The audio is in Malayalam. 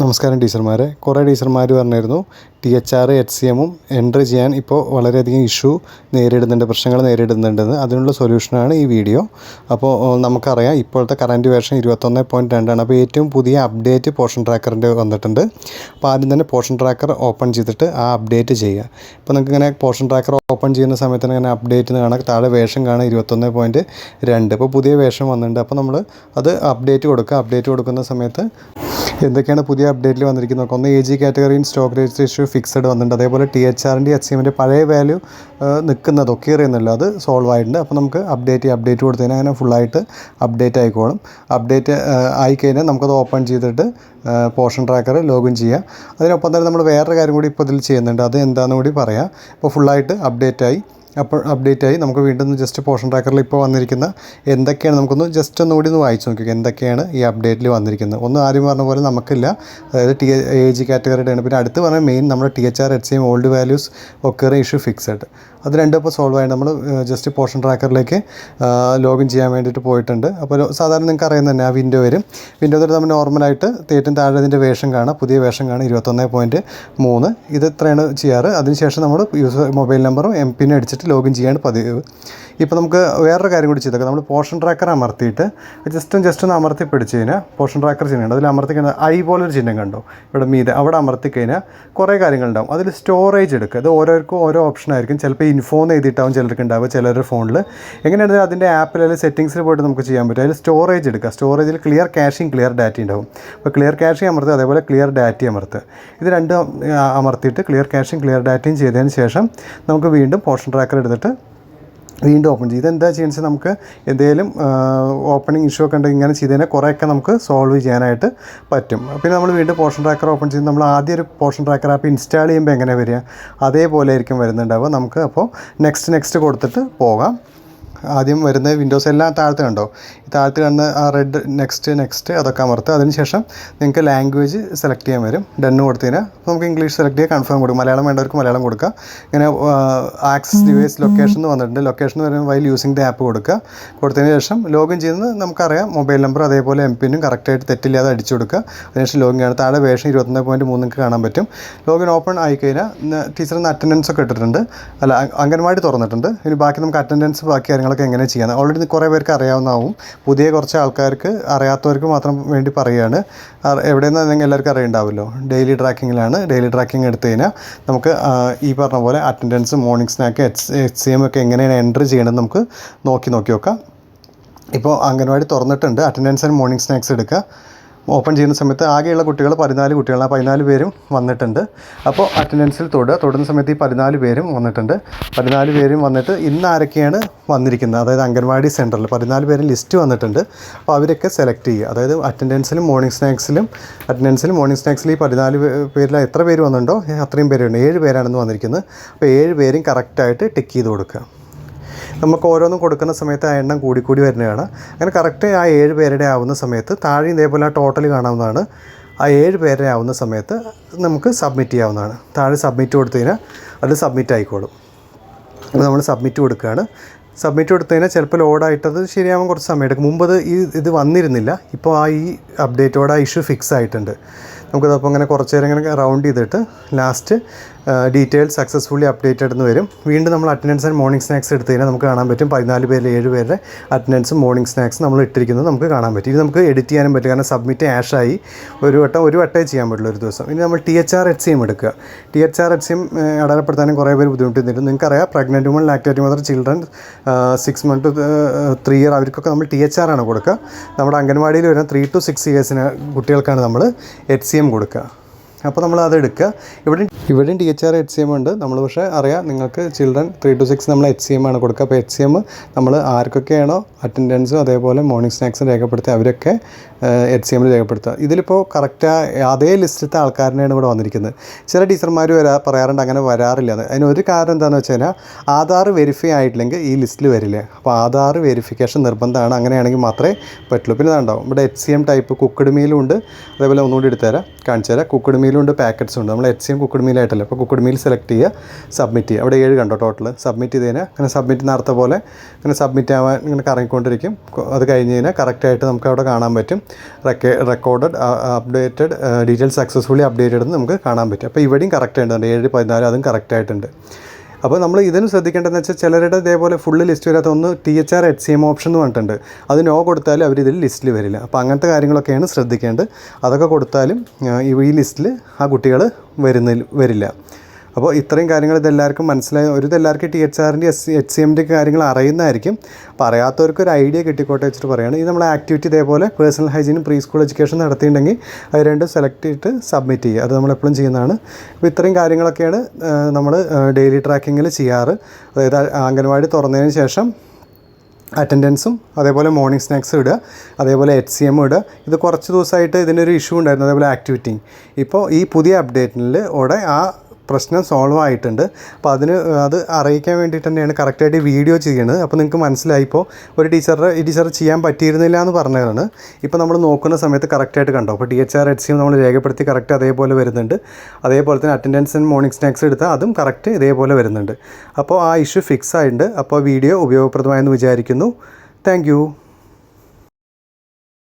നമസ്കാരം ടീച്ചർമാരെ. കുറേ ടീച്ചർമാർ പറഞ്ഞിരുന്നു T H R H C എമ്മും എൻട്രി ചെയ്യാൻ ഇപ്പോൾ വളരെയധികം ഇഷ്യൂ നേരിടുന്നുണ്ട് പ്രശ്നങ്ങൾ നേരിടുന്നുണ്ടെന്ന്. അതിനുള്ള സൊല്യൂഷനാണ് ഈ വീഡിയോ. അപ്പോൾ നമുക്കറിയാം ഇപ്പോഴത്തെ കറന്റ് വേർഷൻ ഇരുപത്തൊന്ന് പോയിന്റ് രണ്ടാണ്. അപ്പോൾ ഏറ്റവും പുതിയ അപ്ഡേറ്റ് പോർഷൻ ട്രാക്കറിന്റെ വന്നിട്ടുണ്ട്. അപ്പോൾ ആദ്യം തന്നെ പോർഷൻ ട്രാക്കർ ഓപ്പൺ ചെയ്തിട്ട് ആ അപ്ഡേറ്റ് ചെയ്യുക. ഇപ്പോൾ നിങ്ങൾക്ക് ഇങ്ങനെ പോർഷൻ ട്രാക്കർ ഓപ്പൺ ചെയ്യുന്ന സമയത്ത് ഇങ്ങനെ അപ്ഡേറ്റ് എന്ന് കാണാം. താഴെ വേഷം കാണാം ഇരുപത്തൊന്ന് പോയിന്റ് രണ്ട്. ഇപ്പോൾ പുതിയ വേഷം വന്നിട്ടുണ്ട്. അപ്പോൾ നമ്മൾ അത് അപ്ഡേറ്റ് കൊടുക്കുക. അപ്ഡേറ്റ് കൊടുക്കുന്ന സമയത്ത് എന്തൊക്കെയാണ് പുതിയ അപ്ഡേറ്റിൽ വന്നിരിക്കുന്നത്? ഒന്ന് എ ജി കാറ്റഗറിയും സ്റ്റോക്ക് രജിസ്ട്രേഷൻ ഫിക്സഡ് വന്നിട്ടുണ്ട്. അതേപോലെ ടി എച്ച് ആറിന്റെ എച്ച് എമ്മിന്റെ പഴയ വാല്യൂ നിൽക്കുന്നത് ഒക്കെ അറിയുന്നില്ല അത് സോൾവ് ആയിട്ടുണ്ട്. അപ്പോൾ നമുക്ക് അപ്ഡേറ്റ് അപ്ഡേറ്റ് കൊടുത്തു കഴിഞ്ഞാൽ അങ്ങനെ ഫുള്ളായിട്ട് അപ്ഡേറ്റ് ആയിക്കോളും. അപ്ഡേറ്റ് ആയിക്കഴിഞ്ഞാൽ നമുക്കത് ഓപ്പൺ ചെയ്തിട്ട് പോർഷൻ ട്രാക്കർ ലോഗിൻ ചെയ്യാം. അതിനൊപ്പം തന്നെ നമ്മൾ വേറൊരു കാര്യം കൂടി ഇപ്പോൾ ഇതിൽ ചെയ്യുന്നുണ്ട്. അത് എന്താണെന്ന് കൂടി പറയാം. ഇപ്പോൾ ഫുള്ളായിട്ട് അപ്ഡേറ്റ് ആയി. അപ്പോൾ അപ്ഡേറ്റ് ആയി. നമുക്ക് വീണ്ടും ജസ്റ്റ് പോഷൻ ട്രാക്കറിൽ ഇപ്പോൾ വന്നിരിക്കുന്ന എന്തൊക്കെയാണ് നമുക്കൊന്ന് ജസ്റ്റ് ഒന്നുകൂടി ഒന്ന് വായിച്ചു നോക്കിക്കുക എന്തൊക്കെയാണ് ഈ അപ്ഡേറ്റിൽ വന്നിരിക്കുന്നത്? ഒന്ന് ആദ്യം പറഞ്ഞ പോലെ നമുക്കില്ല. അതായത് ടി എ ജി കാറ്റഗറിയുടെയാണ് പിന്നെ അടുത്ത് പറഞ്ഞ മെയിൻ നമ്മുടെ T H R H M old values ഒക്കെ ഇഷ്യൂ ഫിക്സഡ് അത് രണ്ടും ഇപ്പോൾ സോൾവ് ആയി. നമ്മൾ ജസ്റ്റ് പോർഷൻ ട്രാക്കറിലേക്ക് ലോഗിൻ ചെയ്യാൻ വേണ്ടിയിട്ട് പോയിട്ടുണ്ട്. അപ്പോൾ സാധാരണ നിങ്ങൾക്ക് അറിയുന്ന തന്നെ ആ വിൻഡോ വരും. വിൻഡോ തന്നെ നമ്മൾ നോർമലായിട്ട് തേറ്റും താഴെ ഇതിന്റെ വേഷം കാണാം. പുതിയ വേഷം കാണാം. ഇരുപത്തൊന്ന് പോയിന്റ് മൂന്ന്. ഇത് ഇത്രയാണ് ചെയ്യാറ്? അതിനുശേഷം നമ്മൾ യൂസർ മൊബൈൽ നമ്പറും എം പിന്നും അടിച്ചിട്ട് ലോഗിൻ ചെയ്യാണ് പതിവ്. ഇപ്പോൾ നമുക്ക് വേറൊരു കാര്യം കൂടി ചെയ്തേക്കാം. നമ്മൾ പോർഷൻ ട്രാക്കർ അമർത്തിയിട്ട് ജസ്റ്റ് ജസ്റ്റ് ഒന്ന് അമർത്തി പിടിച്ച് കഴിഞ്ഞാൽ പോർഷൻ ട്രാക്കർ ചിഹ്നം അതിൽ അമർത്തി കഴിഞ്ഞാൽ ഐ പോലൊരു ചിഹ്നം കണ്ടോ? ഇവിടെ മീതെ അവിടെ അമർത്തി കഴിഞ്ഞാൽ കുറേ കാര്യങ്ങളുണ്ടാവും. അതിൽ സ്റ്റോറേജ് എടുക്കുക. അത് ഓരോർക്കും ഓരോ ഓപ്ഷൻ ആയിരിക്കും. ചിലപ്പോൾ ഇൻഫോ എന്ന് എഴുതിയിട്ടാവും ചിലർക്ക് ഉണ്ടാവുക. ചിലരുടെ ഫോണിൽ എങ്ങനെയാണെങ്കിൽ അതിന്റെ ആപ്പിൽ അല്ലെങ്കിൽ സെറ്റിങ്സിൽ പോയിട്ട് നമുക്ക് ചെയ്യാൻ പറ്റും? അതിൽ സ്റ്റോറേജ് എടുക്കുക. സ്റ്റോറേജിൽ ക്ലിയർ ക്യാഷിങ് ക്ലിയർ ഡാറ്റ ഉണ്ടാവും. അപ്പോൾ ക്ലിയർ ക്യാഷിങ് അമർത്തുക അതേപോലെ ക്ലിയർ ഡാറ്റ അമർത്തുക. ഇത് രണ്ടും അമർത്തിയിട്ട് ക്ലിയർ ക്യാഷും ക്ലിയർ ഡാറ്റയും ചെയ്തതിന് ശേഷം നമുക്ക് വീണ്ടും പോർഷൻ ട്രാക്കർ എടുത്തിട്ട് വീണ്ടും ഓപ്പൺ ചെയ്യും ഇതെന്താ ചെയ്യുന്നത് വെച്ചാൽ നമുക്ക് എന്തെങ്കിലും ഓപ്പണിംഗ് ഇഷ്യൂ ഒക്കെ ഉണ്ടെങ്കിൽ ഇങ്ങനെ ചെയ്ത് കഴിഞ്ഞാൽ കുറേയൊക്കെ നമുക്ക് സോൾവ് ചെയ്യാനായിട്ട് പറ്റും. പിന്നെ നമ്മൾ വീണ്ടും പോർഷൻ ട്രാക്കർ ഓപ്പൺ ചെയ്ത് നമ്മൾ ആദ്യം ഒരു പോർഷൻ ട്രാക്കർ ആപ്പ് ഇൻസ്റ്റാൾ ചെയ്യുമ്പോൾ എങ്ങനെ വരിക? അതേപോലെ ആയിരിക്കും വരുന്നുണ്ടാവുക. നമുക്ക് അപ്പോൾ നെക്സ്റ്റ് നെക്സ്റ്റ് കൊടുത്തിട്ട് പോകാം. ആദ്യം വരുന്ന വിൻഡോസ് എല്ലാം താഴത്ത് കണ്ടോ? ഈ താഴത്ത് കാണുന്ന ആ റെഡ് നെക്സ്റ്റ് നെക്സ്റ്റ് അതൊക്കെ അമർത്തുക അതിനുശേഷം നിങ്ങൾക്ക് ലാംഗ്വേജ് സെലക്ട് ചെയ്യാൻ വരും. ഡണ്ണ് കൊടുത്തു കഴിഞ്ഞാൽ അപ്പോൾ നമുക്ക് ഇംഗ്ലീഷ് സെലക്ട് ചെയ്യുക കൺഫേം കൊടുക്കും. മലയാളം വേണ്ടവർക്ക് മലയാളം കൊടുക്കുക ഇങ്ങനെ ആക്സസ് ഡിവൈസ് ലൊക്കേഷൻ എന്ന് വന്നിട്ടുണ്ട്. ലൊക്കേഷൻ എന്ന് പറയുമ്പോൾ വൈൽ യൂസിങ് ദി ആപ്പ് കൊടുക്കുക. കൊടുത്തതിന് ശേഷം ലോഗിൻ ചെയ്യുന്നത് നമുക്കറിയാം. മൊബൈൽ നമ്പർ അതേപോലെ എം പിന്നും കറക്റ്റായിട്ട് തെറ്റില്ലാതെ അടിച്ചു കൊടുക്കുക. അതിനുശേഷം ലോഗിൻ ആണ് താഴെ വേഷം ഇരുപത്തൊന്ന് പോയിന്റ് മൂന്ന് നിങ്ങൾക്ക് കാണാൻ പറ്റും. ലോഗിൻ ഓപ്പൺ ആയി കഴിഞ്ഞാൽ ടീച്ചറിന് അറ്റൻഡൻസ് ഒക്കെ ഇട്ടിട്ടുണ്ട്. അല്ല അംഗൻവാടി തുറന്നിട്ടുണ്ട്. ഇനി ബാക്കി നമുക്ക് അറ്റൻഡൻസ് ബാക്കി കാര്യങ്ങളൊക്കെ എങ്ങനെ ചെയ്യാം ഓൾറെഡി കുറേ പേർക്ക് അറിയാവുന്നതാവും. പുതിയ കുറച്ച് ആൾക്കാർക്ക് അറിയാത്തവർക്ക് മാത്രം വേണ്ടി പറയുകയാണ്. എവിടെയെന്ന് നിങ്ങൾ എല്ലാവർക്കും അറിയുണ്ടാവുമല്ലോ ഡെയിലി ട്രാക്കിങ്ങിലാണ് ഡെയിലി ട്രാക്കിംഗ് എടുത്തു കഴിഞ്ഞാൽ നമുക്ക് ഈ പറഞ്ഞ പോലെ attendance morning snack H H C M ഒക്കെ എങ്ങനെയാണ് എൻട്രി ചെയ്യണമെന്ന് നമുക്ക് നോക്കി നോക്കി നോക്കാം ഇപ്പോൾ അംഗൻവാടി തുറന്നിട്ടുണ്ട്. അറ്റൻഡൻസ് ആൻഡ് മോർണിംഗ് സ്നാക്സ് എടുക്കുക ഓപ്പൺ ചെയ്യുന്ന സമയത്ത് ആകെയുള്ള കുട്ടികൾ പതിനാല് കുട്ടികളാണ് പതിനാല് പേരും വന്നിട്ടുണ്ട്. അപ്പോൾ അറ്റൻഡൻസിൽ തൊടുക തൊടുന്ന സമയത്ത് ഈ പതിനാല് പേരും വന്നിട്ടുണ്ട്. പതിനാല് പേരും വന്നിട്ട് ഇന്ന് ആരൊക്കെയാണ് വന്നിരിക്കുന്നത്? അതായത് അംഗൻവാടി സെന്ററിൽ പതിനാല് പേരും ലിസ്റ്റ് വന്നിട്ടുണ്ട്. അപ്പോൾ അവരൊക്കെ സെലക്ട് ചെയ്യുക. അതായത് അറ്റൻഡൻസിലും മോർണിംഗ് സ്നാക്സിലും അറ്റൻഡൻസിലും മോർണിംഗ് സ്നാക്സിലും ഈ പതിനാല് പേരിൽ എത്ര പേര് വന്നിട്ടുണ്ടോ? അത്രയും പേരുണ്ട്. ഏഴ് പേരാണെന്ന് വന്നിരിക്കുന്നത്. അപ്പോൾ ഏഴ് പേരും കറക്റ്റായിട്ട് ടിക്ക് ചെയ്ത് കൊടുക്കുക. നമുക്ക് ഓരോന്നും കൊടുക്കുന്ന സമയത്ത് ആ എണ്ണം കൂടിക്കൂടി വരുന്നതാണ്. അങ്ങനെ കറക്റ്റ് ആ ഏഴ് പേരുടെ ആവുന്ന സമയത്ത് താഴെ ഇതേപോലെ ആ ടോട്ടൽ കാണാവുന്നതാണ്. ആ ഏഴ് പേരുടെ ആവുന്ന സമയത്ത് നമുക്ക് സബ്മിറ്റ് ചെയ്യാവുന്നതാണ്. താഴെ സബ്മിറ്റ് കൊടുത്തു കഴിഞ്ഞാൽ അത് സബ്മിറ്റ് ആയിക്കോളും. അപ്പോൾ നമ്മൾ സബ്മിറ്റ് കൊടുക്കുകയാണ്. സബ്മിറ്റ് കൊടുത്തു കഴിഞ്ഞാൽ ചിലപ്പോൾ ലോഡായിട്ടത് ശരിയാവാൻ കുറച്ച് സമയം എടുക്കും മുമ്പ് അത് ഈ ഇത് വന്നിരുന്നില്ല. ഇപ്പോൾ ആ ഈ അപ്ഡേറ്റോടെ ആ ഇഷ്യൂ ഫിക്സ് ആയിട്ടുണ്ട്. നമുക്കതപ്പോൾ അങ്ങനെ കുറച്ച് നേരം ഇങ്ങനെ റൗണ്ട് ചെയ്തിട്ട് ലാസ്റ്റ് ഡീറ്റെയിൽ സക്സസ്ഫുള്ളി അപ്ഡേറ്റഡ് എന്ന് വരും. വീണ്ടും നമ്മൾ അറ്റൻഡൻസ് ആൻഡ് മോർണിംഗ് സ്നാക്സ് എടുത്തു കഴിഞ്ഞാൽ നമുക്ക് കാണാൻ പറ്റും. പതിനാല് പേരിൽ ഏഴ് പേരുടെ അറ്റൻഡൻസും മോർണിംഗ് സ്നാക്സും നമ്മൾ ഇട്ടിരിക്കുന്നത് നമുക്ക് കാണാൻ പറ്റും. ഇത് നമുക്ക് എഡിറ്റ് ചെയ്യാനും പറ്റും കാരണം സബ്മിറ്റ് ആഷ് ആയി. ഒരു വട്ടം ഒരു വട്ടേ ചെയ്യാൻ പറ്റുള്ളൂ ഒരു ദിവസം. ഇനി നമ്മൾ ടി എച്ച് ആർ എച്ച് സിയും എടുക്കുക. ടി എച്ച് ആർ എച്ച് സിയും അടയാളപ്പെടുത്താനും കുറേ പേര് ബുദ്ധിമുട്ടുന്നുണ്ട് നിങ്ങൾക്കറിയാം pregnant woman lactate mother children six month three year അവർക്കൊക്കെ നമ്മൾ ടി എച്ച് ആർ ആണ് കൊടുക്കുക. നമ്മുടെ അംഗൻവാടിയിൽ വരുന്ന ത്രീ ടു സിക്സ് ഇയേഴ്സിന് കുട്ടികൾക്കാണ് നമ്മൾ എച്ച് സി എം കൊടുക്കുക. അപ്പോൾ നമ്മൾ അത് എടുക്കുക. ഇവിടെ ഇവിടെയും T H R H C M ഉണ്ട്. നമ്മൾ പക്ഷേ അറിയാം നിങ്ങൾക്ക് ചിൽഡ്രൻ ത്രീ ടു സിക്സ് നമ്മൾ എച്ച് സി എം ആണ് കൊടുക്കുക. അപ്പോൾ എച്ച് സി എം നമ്മൾ ആർക്കൊക്കെയാണോ അറ്റൻഡൻസും അതേപോലെ മോർണിംഗ് സ്നാക്സും രേഖപ്പെടുത്തി അവരൊക്കെ എച്ച് സി എമ്മിൽ രേഖപ്പെടുത്തുക. ഇതിലിപ്പോൾ കറക്റ്റ് അതേ ലിസ്റ്റിലത്തെ ആൾക്കാരനെയാണ് ഇവിടെ വന്നിരിക്കുന്നത്. ചില ടീച്ചർമാർ വരാ പറയാറുണ്ട് അങ്ങനെ വരാറില്ല. അതിന് ഒരു കാരണം എന്താണെന്ന് വെച്ച് കഴിഞ്ഞാൽ ആധാർ വെരിഫൈ ആയിട്ടില്ലെങ്കിൽ ഈ ലിസ്റ്റിൽ വരില്ല. അപ്പോൾ ആധാർ വെരിഫിക്കേഷൻ നിർബന്ധമാണ്. അങ്ങനെയാണെങ്കിൽ മാത്രമേ പറ്റുള്ളൂ. പിന്നെ ഉണ്ടാവും ഇവിടെ H C M type cooked മീലും ഉണ്ട്. അതേപോലെ ഒന്നുകൂടി എടുത്തുതരാം കാണിച്ചു തരാം. കുക്കഡ് മീലുണ്ട് പാക്കറ്റ്സ് ഉണ്ട്. നമ്മൾ എച്ച് സിയും കുക്കഡ് മീലായിട്ടല്ല അപ്പോൾ കുക്കഡ് മീൽ സെലക്ട് ചെയ്യുക സബ്മിറ്റ് ചെയ്യുക. അവിടെ ഏഴ് കണ്ടോ ടോട്ടൽ സബ്മിറ്റ് ചെയ്ത് കഴിഞ്ഞാൽ അങ്ങനെ സബ്മിറ്റ് നേരത്തെ പോലെ ഇങ്ങനെ സബ്മിറ്റ് ആവാൻ ഇങ്ങനെ കറങ്ങിക്കൊണ്ടിരിക്കും. അത് കഴിഞ്ഞ് കഴിഞ്ഞാൽ കറക്റ്റായിട്ട് നമുക്ക് അവിടെ കാണാൻ പറ്റും. റെക്കേ recorded updated details successfully updated എന്ന് നമുക്ക് കാണാൻ പറ്റും. അപ്പോൾ ഇവിടെയും കറക്റ്റ് ആയിട്ടുണ്ട്. ഏഴ് പതിനാല് അതും കറക്റ്റ് ആയിട്ടുണ്ട്. അപ്പോൾ നമ്മൾ ഇതിന് ശ്രദ്ധിക്കേണ്ടതെന്ന് വെച്ചാൽ ചിലരുടെ ഇതേപോലെ ഫുള്ള് ലിസ്റ്റ് വരാത്ത ഒന്ന് T H R H C M option എന്ന് പറഞ്ഞിട്ടുണ്ട്. അത് നോ കൊടുത്താലും അവർ ഇതിൽ ലിസ്റ്റിൽ വരില്ല. അപ്പോൾ അങ്ങനത്തെ കാര്യങ്ങളൊക്കെയാണ് ശ്രദ്ധിക്കേണ്ടത്. അതൊക്കെ കൊടുത്താലും ഈ ലിസ്റ്റിൽ ആ കുട്ടികൾ വരുന്നില്ല വരില്ല. അപ്പോൾ ഇത്രയും കാര്യങ്ങൾ ഇതെല്ലാവർക്കും മനസ്സിലായി. ഒരു ഇതെല്ലാവർക്കും ടി എച്ച് ആറിന്റെ എസ് എച്ച് സി എമ്മിന്റെ കാര്യങ്ങൾ അറിയുന്നതായിരിക്കും. അപ്പോൾ അറിയാത്തവർക്ക് ഒരു ഐഡിയ കിട്ടിക്കോട്ടെ വെച്ചിട്ട് പറയുകയാണ്. ഇത് നമ്മൾ ആക്ടിവിറ്റി ഇതേപോലെ പേഴ്സണൽ ഹൈജീനും പ്രീ സ്കൂൾ എഡ്യൂക്കേഷൻ നടത്തിയിട്ടുണ്ടെങ്കിൽ അത് രണ്ടും സെലക്ട് ചെയ്തിട്ട് സബ്മിറ്റ് ചെയ്യുക. അത് നമ്മൾ എപ്പോഴും ചെയ്യുന്നതാണ്. അപ്പോൾ ഇത്രയും കാര്യങ്ങളൊക്കെയാണ് നമ്മൾ ഡെയിലി ട്രാക്കിങ്ങിൽ ചെയ്യാറ്. അതായത് അംഗൻവാടി തുറന്നതിന് ശേഷം അറ്റൻഡൻസും അതേപോലെ മോർണിംഗ് സ്നാക്സ് ഇടുക അതേപോലെ എച്ച് സി എം ഇടുക. ഇത് കുറച്ച് ദിവസമായിട്ട് ഇതിനൊരു ഇഷ്യൂ ഉണ്ടായിരുന്നു അതേപോലെ ആക്ടിവിറ്റി ഇപ്പോൾ ഈ പുതിയ അപ്ഡേറ്റിൽ ഓടെ ആ പ്രശ്നം സോൾവ് ആയിട്ടുണ്ട്. അപ്പോൾ അതിന് അത് അറിയിക്കാൻ വേണ്ടിയിട്ട് തന്നെയാണ് കറക്റ്റായിട്ട് വീഡിയോ ചെയ്യുന്നത്. അപ്പോൾ നിങ്ങൾക്ക് മനസ്സിലായി. ഇപ്പോൾ ഒരു ടീച്ചറുടെ ഈ ടീച്ചർ ചെയ്യാൻ പറ്റിയിരുന്നില്ല എന്ന് പറഞ്ഞതാണ്. ഇപ്പോൾ നമ്മൾ നോക്കുന്ന സമയത്ത് കറക്റ്റായിട്ട് കണ്ടോ? അപ്പോൾ T H R H C നമ്മൾ രേഖപ്പെടുത്തി കറക്റ്റ് അതേപോലെ വരുന്നുണ്ട്. അതേപോലെ തന്നെ അറ്റൻഡൻസ് ആൻഡ് മോർണിംഗ് സ്നാക്സ് എടുത്താൽ അതും കറക്റ്റ് ഇതേപോലെ വരുന്നുണ്ട്. അപ്പോൾ ആ ഇഷ്യൂ ഫിക്സ് ആയിട്ടുണ്ട്. അപ്പോൾ വീഡിയോ ഉപയോഗപ്രദമായെന്ന് വിചാരിക്കുന്നു. താങ്ക്